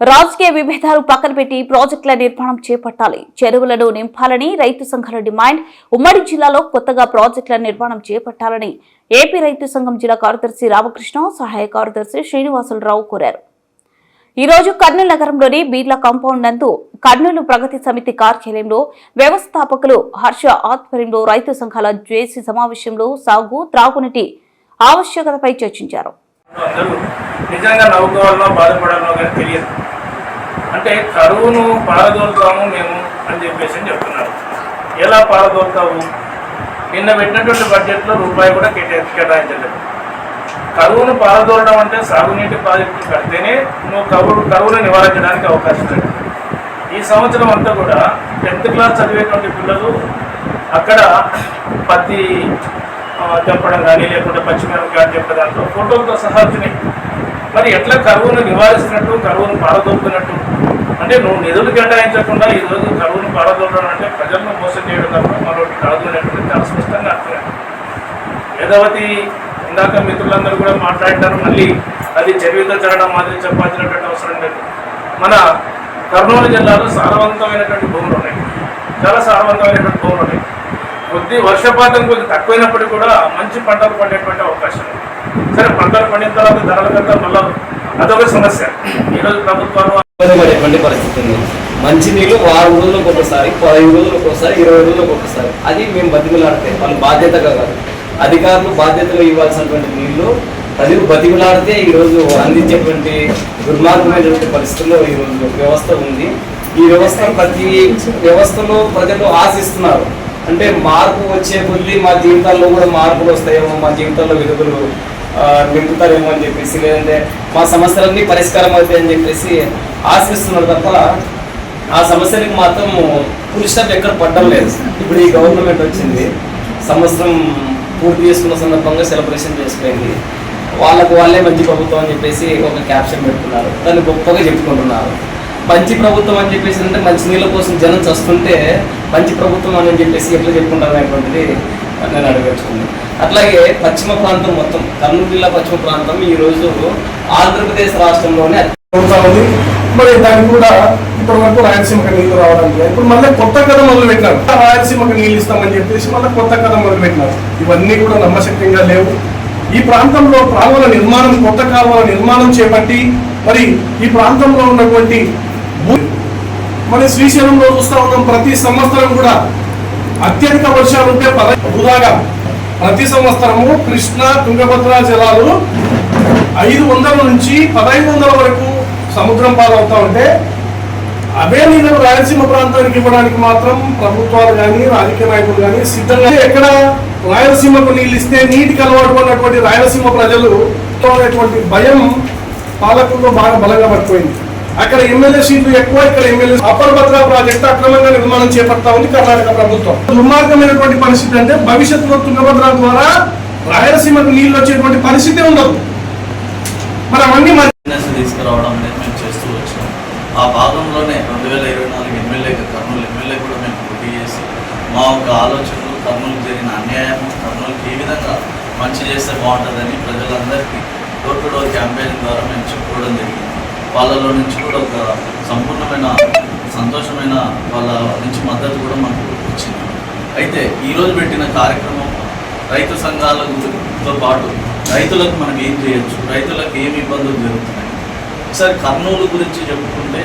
రాజకీయ విభేదాలు పక్కన పెట్టి ప్రాజెక్టుల నిర్మాణం చేపట్టాలి. చెరువులను నింపాలని రైతు సంఘాల డిమాండ్ ఉమ్మడి జిల్లాలో కొత్తగా ప్రాజెక్టుల నిర్మాణం చేపట్టాలని ఏపీ రైతు సంఘం జిల్లా కార్యదర్శి రామకృష్ణ సహాయ కార్యదర్శి శ్రీనివాసులరావు కోరారు. ఈ రోజు కర్నూలు నగరంలోని బీర్లా కాంపౌండ్ నందు కర్నూలు ప్రగతి సమితి కార్యాలయంలో వ్యవస్థాపకులు హర్ష ఆధ్వర్యంలో రైతు సంఘాల జేసీ సమావేశంలో సాగు త్రాగునీటి ఆవశ్యకతపై చర్చించారు. అందరూ నిజంగా నవ్వుకోవాలనో బాధపడాలనో కానీ తెలియదు. అంటే కరువును పారదోలుతాము మేము అని చెప్పేసి అని చెప్తున్నారు. ఎలా పారదోలుతావు? నిన్న పెట్టినటువంటి బడ్జెట్లో రూపాయి కూడా కేటా కేటాయించలేదు. కరువును పారదోలడం అంటే సాగునీటి ప్రాజెక్టులు కడితేనే నువ్వు కరువు కరువును నివారించడానికి అవకాశం లేదు. ఈ సంవత్సరం అంతా కూడా టెన్త్ క్లాస్ చదివేటువంటి పిల్లలు అక్కడ పత్తి తెంపడం కానీ లేకుంటే పచ్చిమిరపకాయలు చెప్పడంతో ఫోటోలతో సహా వచ్చినాయి మరి ఎట్లా కరువును నివారిస్తున్నట్టు కరువును పారదోపుతున్నట్టు? అంటే నువ్వు నిధులు కేటాయించకుండా ఈ రోజు కరువును పారదోలడం అంటే ప్రజలను మోసం చేయడం తప్ప మరొకటి కాదు అనేటువంటి చాలా స్పష్టంగా అర్థమైంది. వేదవతి ఇందాక మిత్రులందరూ కూడా మాట్లాడారు మళ్ళీ అది చరివిత జరగడం మాదిరి చెప్పాల్సినటువంటి అవసరం లేదు. మన కర్నూలు జిల్లాలో సారవంతమైనటువంటి భూములు ఉన్నాయి. చాలా సారవంతమైనటువంటి భూములు ఉన్నాయి. కొద్ది వర్షపాతం కొద్ది తక్కువైనప్పటికీ కూడా మంచి పంటలు పండేటువంటి అవకాశం సరే పంటలు పండిన తర్వాత ధరల కంటే మళ్ళీ అదొక సమస్య. ఈరోజు ప్రభుత్వాలు పడేటువంటి పరిస్థితి ఉంది. మంచి నీళ్ళు వారం రోజులకు ఒకసారి పదహైదు రోజులకు ఒకసారి ఇరవై రోజులకు ఒకసారి. అది మేము బతిమలాడితే వాళ్ళు బాధ్యతగా కాదు. అధికారులు బాధ్యతగా ఇవ్వాల్సినటువంటి నీళ్ళు ప్రజలు బతిమలాడితే ఈరోజు అందించేటువంటి దుర్మార్గమైనటువంటి పరిస్థితుల్లో ఈరోజు వ్యవస్థ ఉంది. ఈ వ్యవస్థ ప్రతి వ్యవస్థలో ప్రజలు ఆశిస్తున్నారు. అంటే మార్పు వచ్చే కొద్దీ మా జీవితాల్లో కూడా మార్పులు వస్తాయేమో మా జీవితాల్లో వెలుగులు నింపుతారేమో అని చెప్పేసి లేదంటే మా సమస్యలన్నీ పరిష్కారం అవుతాయి అని చెప్పేసి ఆశిస్తున్నారు తప్ప ఆ సమస్యలకు మాత్రం ఫుల్ ఎక్కడ పడ్డం లేదు. ఇప్పుడు ఈ గవర్నమెంట్ వచ్చింది సంవత్సరం పూర్తి చేసుకున్న సందర్భంగా సెలబ్రేషన్ చేసుకుంది వాళ్ళకు వాళ్ళే మంచి ప్రభుత్వం అని చెప్పేసి ఒక క్యాప్షన్ పెడుతున్నారు. దాన్ని గొప్పగా చెప్పుకుంటున్నారు. మంచి ప్రభుత్వం అని చెప్పేసి అంటే మంచి నీళ్ళ కోసం జనం చస్తుంటే మంచి ప్రభుత్వం అని చెప్పేసి ఎట్లా చెప్పుకుంటారు అనేటువంటిది నేను అడగచ్చుకుంది అట్లాగే పశ్చిమ ప్రాంతం మొత్తం కర్నూలు జిల్లా పశ్చిమ ప్రాంతం ఈ రోజు ఆంధ్రప్రదేశ్ రాష్ట్రంలోనే ఉంది. మరి దానికి కూడా ఇప్పటి వరకు రాయలసీమకి నీళ్ళు రావడానికి ఇప్పుడు మళ్ళీ కొత్త కథ మొదలు పెట్టినారు రాయలసీమకి నీళ్ళు ఇస్తామని చెప్పేసి మళ్ళీ కొత్త కథ మొదలు పెట్టినారు ఇవన్నీ కూడా నమ్మశక్యంగా లేవు. ఈ ప్రాంతంలో కాలువల నిర్మాణం కొత్త కాలువల నిర్మాణం చేపట్టి మరి ఈ ప్రాంతంలో ఉన్నటువంటి మన శ్రీశైలంలో చూస్తూ ఉన్నాం ప్రతి సంవత్సరం కూడా అత్యధిక వర్షాలు ఉంటే పద వృధాగా ప్రతి సంవత్సరము కృష్ణ తుంగభద్ర జలాలు ఐదు వందల నుంచి పదహైదు వందల వరకు సముద్రం పాలవుతా ఉంటే అవే నీళ్ళు రాయలసీమ ప్రాంతానికి ఇవ్వడానికి మాత్రం ప్రభుత్వాలు కానీ రాజకీయ నాయకులు కానీ సిద్ధంగా ఎక్కడ రాయలసీమకు నీళ్ళు ఇస్తే నీటికి అలవాటు పడినటువంటి రాయలసీమ ప్రజలు భయం పాలకుల్లో బాగా బలంగా పడిపోయింది. అక్కడ ఎమ్మెల్యే సీట్లు ఎక్కువ ఇక్కడ ఎమ్మెల్యే అప్పర్ భద్రా ప్రాజెక్టు అక్రమంగా నిర్మాణం చేపడతా ఉంది కర్ణాటక ప్రభుత్వం. దుర్మార్గమైనటువంటి పరిస్థితి అంటే భవిష్యత్తులో తుంగభద్ర ద్వారా రాయలసీమకు నీళ్ళు వచ్చేటువంటి పరిస్థితి ఉండదు. మరి అవన్నీ తీసుకురావడం అనేది మేము చేస్తూ వచ్చాం. ఆ భాగంలోనే రెండు వేల ఇరవై నాలుగు ఎమ్మెల్యే కర్నూలు ఎమ్మెల్యే కూడా మేము పోటీ చేసి మా యొక్క ఆలోచనలు కర్నూలు జరిగిన అన్యాయం కర్నూలుకి ఏ విధంగా మంచి చేస్తే బాగుంటుందని ప్రజలందరికీ డోర్ టు డోర్ క్యాంపెయిన్ ద్వారా మేము చెప్పుకోవడం జరిగింది. వాళ్ళలో నుంచి కూడా ఒక సంపూర్ణమైన సంతోషమైన వాళ్ళ నుంచి మద్దతు కూడా మనకు వచ్చింది. అయితే ఈరోజు పెట్టిన కార్యక్రమం రైతు సంఘాలతో పాటు రైతులకు మనం ఏం చేయొచ్చు? రైతులకు ఏమి ఇబ్బందులు జరుగుతున్నాయి? ఒకసారి కర్నూలు గురించి చెప్పుకుంటే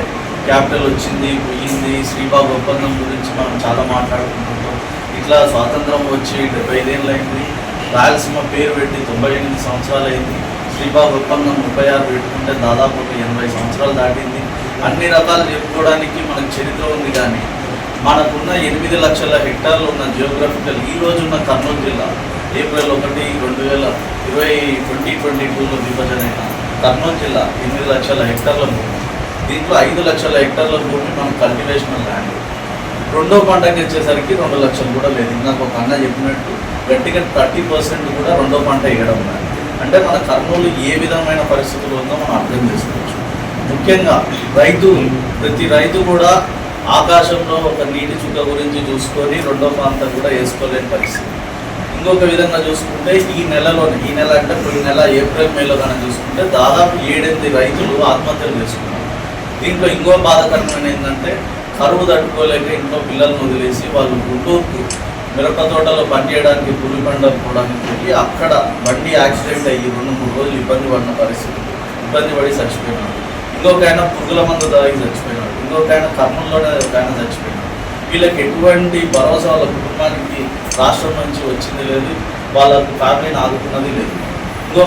క్యాపిటల్ వచ్చింది పోయింది. శ్రీబాబు ఒప్పందం గురించి మనం చాలా మాట్లాడుకుంటున్నాం. ఇట్లా స్వాతంత్రం వచ్చి డెబ్బై ఐదేళ్ళు అయింది. రాయలసీమ పేరు పెట్టి తొంభై ఎనిమిది సంవత్సరాలు అయింది. శ్రీబాబు ఒప్పందం ముప్పై ఆరు పెట్టుకుంటే దాదాపు ఒక ఎనభై సంవత్సరాలు దాటింది. అన్ని రకాలు చెప్పుకోవడానికి మనకు చరిత్ర ఉంది కానీ మనకున్న ఎనిమిది లక్షల హెక్టార్లు ఉన్న జియోగ్రఫికల్ ఈ రోజున్న కర్నూలు జిల్లా ఏప్రిల్ ఒకటి రెండు వేల ఇరవై ట్వంటీ ట్వంటీ టూలో విభజన అయిన కర్నూలు జిల్లా ఎనిమిది లక్షల హెక్టార్ల భూమి. దీంట్లో ఐదు లక్షల హెక్టార్ల భూమి మనం కల్టివేషనల్ ల్యాండ్ రెండో పంటకి వచ్చేసరికి రెండు లక్షలు కూడా లేదు. ఇందాక ఒక అన్న చెప్పినట్టు గట్టిగా థర్టీ పర్సెంట్ కూడా రెండో పంట వేయడం ఉన్నాయి అంటే మన కర్నూలు ఏ విధమైన పరిస్థితులు ఉందో మనం అర్థం చేసుకోవచ్చు. ముఖ్యంగా రైతు ప్రతి రైతు కూడా ఆకాశంలో ఒక నీటి చుక్క గురించి చూసుకొని రెండో ప్రాంతం కూడా వేసుకోలేని పరిస్థితి. ఇంకొక విధంగా చూసుకుంటే ఈ నెలలోనే ఈ నెల అంటే ఈ నెల ఏప్రిల్ మేలో కనుక చూసుకుంటే దాదాపు ఏడెనిమిది రైతులు ఆత్మహత్యలు చేసుకున్నారు. దీంట్లో ఇంకో బాధకరమైన ఏంటంటే కరువు తట్టుకోలేక ఇంట్లో పిల్లల్ని వదిలేసి వాళ్ళు గుంటూరుకు మిరప తోటలో పనిచేయడానికి పులిపండ పోవడానికి వెళ్ళి అక్కడ బండి యాక్సిడెంట్ అయ్యి రెండు మూడు రోజులు ఇబ్బంది పడిన పరిస్థితి. ఇబ్బంది పడి చచ్చిపోయినాడు. ఇంకొక ఆయన పురుగుల మందు తాగి చచ్చిపోయినాడు. ఇంకొక ఆయన కర్నూలులోనే ఒక ఆయన చచ్చిపోయినాడు. వీళ్ళకి ఎటువంటి భరోసా వాళ్ళ కుటుంబానికి రాష్ట్రం నుంచి వచ్చింది లేదు. వాళ్ళ ఫ్యామిలీని ఆదుకున్నది లేదు. ఇంకో